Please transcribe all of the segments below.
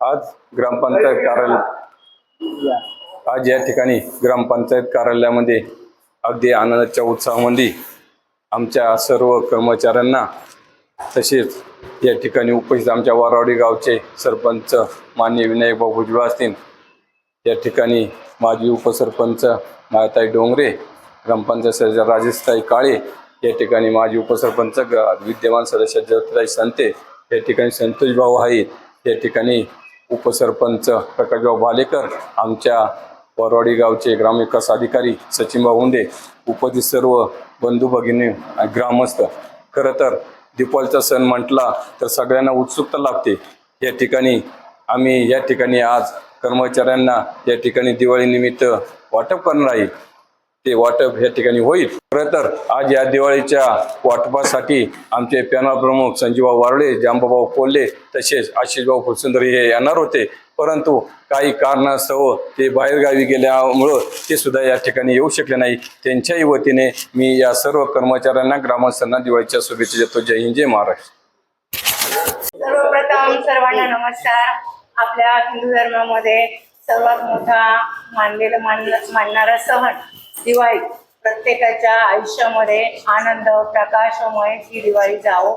आज ग्रामपंचायत कार्यालय आज या ठिकाणी ग्रामपंचायत कार्यालयामध्ये अगदी आनंदाच्या उत्साहामध्ये आमच्या सर्व कर्मचाऱ्यांना तसेच या ठिकाणी उपस्थित आमच्या वारावडी गावचे सरपंच मान्य विनायक भाऊ भुजबळ असतील या ठिकाणी माजी उपसरपंच मायाताई डोंगरे ग्रामपंचायत सदस्य राजेशताई काळे या ठिकाणी माजी उपसरपंच विद्यमान सदस्य ज्योतिराज संते या ठिकाणी संतोष भाऊ आहेत या ठिकाणी उपसरपंच प्रकाशभाऊ भालेकर आमच्या वरवाडी गावचे ग्रामविकास अधिकारी सचिनभाऊ हुंडे उपस्थित सर्व बंधू भगिनी ग्रामस्थ. खरं तर दिपावलीचा सण म्हटला तर सगळ्यांना उत्सुकता लागते. या ठिकाणी आम्ही या ठिकाणी आज कर्मचाऱ्यांना या ठिकाणी दिवाळीनिमित्त वाटप करणार आहे. ते वाटप या ठिकाणी होईल. खरं तर आज या दिवाळीच्या वाटपासाठी आमचे पॅनल प्रमुख संजीवभाऊ वारळे जांबाभाऊ कोल्हे तसेच आशिषभाऊ फुलसुंदर हे येणार होते. परंतु काही कारणास्तव ते बाहेरगावी गेल्यामुळं ते सुद्धा या ठिकाणी येऊ शकले नाही. त्यांच्याही वतीने मी या सर्व कर्मचाऱ्यांना ग्रामस्थांना दिवाळीच्या शुभेच्छा देतो. जय हिंद जय महाराष्ट्र. सर्वप्रथम सर्वांना नमस्कार. आपल्या हिंदू धर्मामध्ये सर्वात मोठा मानलेला मान मानणारा सण दिवाळी. प्रत्येकाच्या आयुष्यामध्ये आनंद प्रकाशमय ही दिवाळी जावो.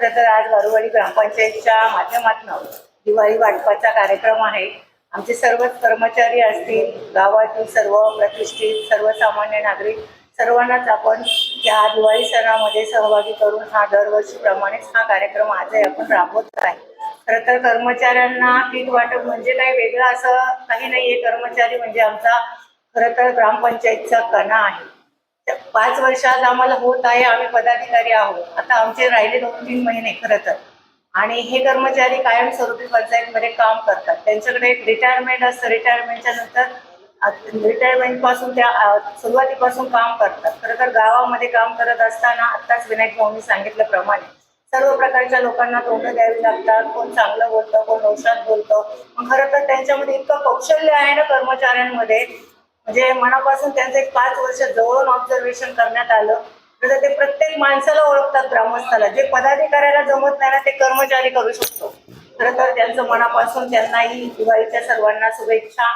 खरं तर आज वरवडी ग्रामपंचायतच्या माध्यमातून दिवाळी वाटपाचा कार्यक्रम आहे. आमचे सर्वच कर्मचारी असतील गावातील सर्व प्रतिष्ठित सर्वसामान्य नागरिक सर्वांनाच आपण या दिवाळी सणामध्ये सहभागी करून हा दरवर्षीप्रमाणेच हा कार्यक्रम आजही आपण राबवत आहे. खरं तर कर्मचाऱ्यांना किट वाटप म्हणजे काही वेगळं असं काही नाही आहे कर्मचारी म्हणजे आमचा खरं तर ग्रामपंचायतचा कणा आहे. पाच वर्षात आम्हाला होत आहे आम्ही पदाधिकारी आहोत. आता आमचे राहिले दोन तीन महिने खरं तर. आणि हे कर्मचारी कायमस्वरूपी पंचायतमध्ये काम करतात. त्यांच्याकडे एक रिटायरमेंट असतं. रिटायरमेंटच्या नंतर रिटायरमेंटपासून त्या सुरुवातीपासून काम करतात. खरं तर गावामध्ये काम करत असताना आत्ताच विनायक भाऊंनी सांगितल्याप्रमाणे सर्व प्रकारच्या लोकांना तोंड द्यावी लागतात. कोण चांगलं बोलतं कोण औषध बोलतं. मग खरं तर त्यांच्यामध्ये इतकं कौशल्य आहे ना कर्मचाऱ्यांमध्ये म्हणजे मनापासून त्यांचं एक पाच वर्ष जवळून ऑब्झर्वेशन करण्यात आलं. तर ते प्रत्येक माणसाला ओळखतात ग्रामस्थाला. जे पदाधिकाऱ्याला जमत नाही ना ते कर्मचारी करू शकतो. खरं तर त्यांचं मनापासून त्यांनाही दिवाळीच्या सर्वांना शुभेच्छा.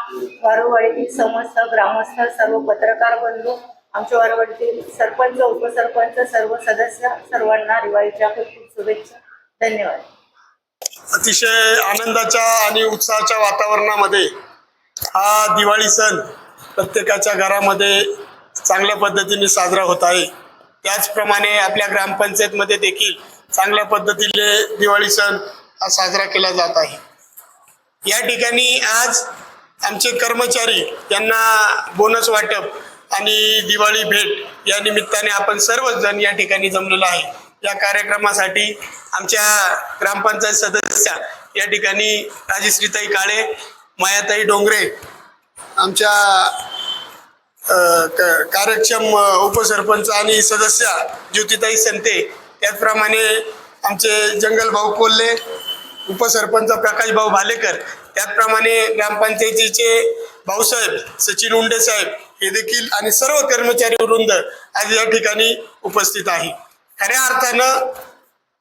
वारुवाडीतील समस्त ग्रामस्थ सर्व पत्रकार बंधू आमच्या वारुवाडीतील सरपंच उपसरपंच सर्व सदस्य सर्वांना दिवाळीच्या खूप खूप शुभेच्छा. धन्यवाद. अतिशय आनंदाच्या आणि उत्साहाच्या वातावरणामध्ये हा दिवाळी सण प्रत्येकाच्या घरामध्ये चांगल्या पद्धतीने साजरा होत आहे. त्याचप्रमाणे आपल्या ग्रामपंचायतमध्ये देखील चांगल्या पद्धतीने दिवाळी सण हा साजरा केला जात आहे. या ठिकाणी आज आमचे कर्मचारी यांना बोनस वाटप आणि दिवाळी भेट या निमित्ताने आपण सर्वच जण या ठिकाणी जमलेलो आहे. या कार्यक्रमासाठी आमच्या ग्रामपंचायत सदस्या या ठिकाणी राजश्रीताई काळे मायाताई डोंगरे आमच्या क- कार्यक्षम उपसरपंच आणि सदस्या ज्योतिताई संते त्याचप्रमाणे आमचे जंगलभाऊ कोल्हे उपसरपंच प्रकाश भाऊ भालेकर त्याचप्रमाणे ग्रामपंचायतीचे भाऊसाहेब सचिन उंडे साहेब हे देखील आणि सर्व कर्मचारी वृंद आज या ठिकाणी उपस्थित आहे. खऱ्या अर्थानं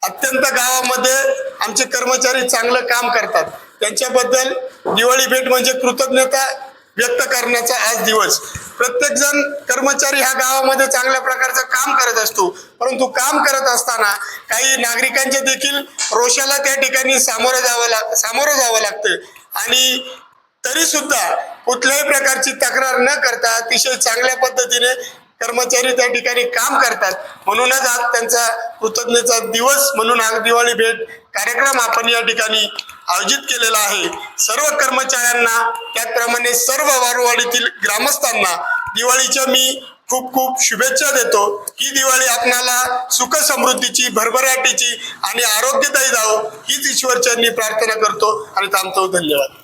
अत्यंत गावामध्ये आमचे कर्मचारी चांगलं काम करतात. त्यांच्याबद्दल दिवाळी भेट म्हणजे कृतज्ञता व्यक्त करण्याचा आज दिवस. प्रत्येक जण कर्मचारी ह्या गावामध्ये चांगल्या प्रकारचं काम करत असतो. परंतु काम करत असताना काही नागरिकांचे देखील रोषाला त्या ठिकाणी सामोरं जावं लाग सामोरं जावं लागतं. आणि तरी सुद्धा कुठल्याही प्रकारची तक्रार न करता अतिशय चांगल्या पद्धतीने कर्मचारी त्या ठिकाणी काम करतात. म्हणूनच आज त्यांचा कृतज्ञता दिवस म्हणून आज दिवाळी भेट कार्यक्रम आपण या ठिकाणी आयोजित केलेला आहे. सर्व कर्मचाऱ्यांना त्याचप्रमाणे सर्व वारवाडीतील ग्रामस्थांना दिवाळीच्या मी खूप खूप शुभेच्छा देतो. ही दिवाळी आपणाला सुख समृद्धीची भरभराटीची आणि आरोग्यदायी जावो हीच ईश्वरचरणी प्रार्थना करतो आणि थांबतो. धन्यवाद.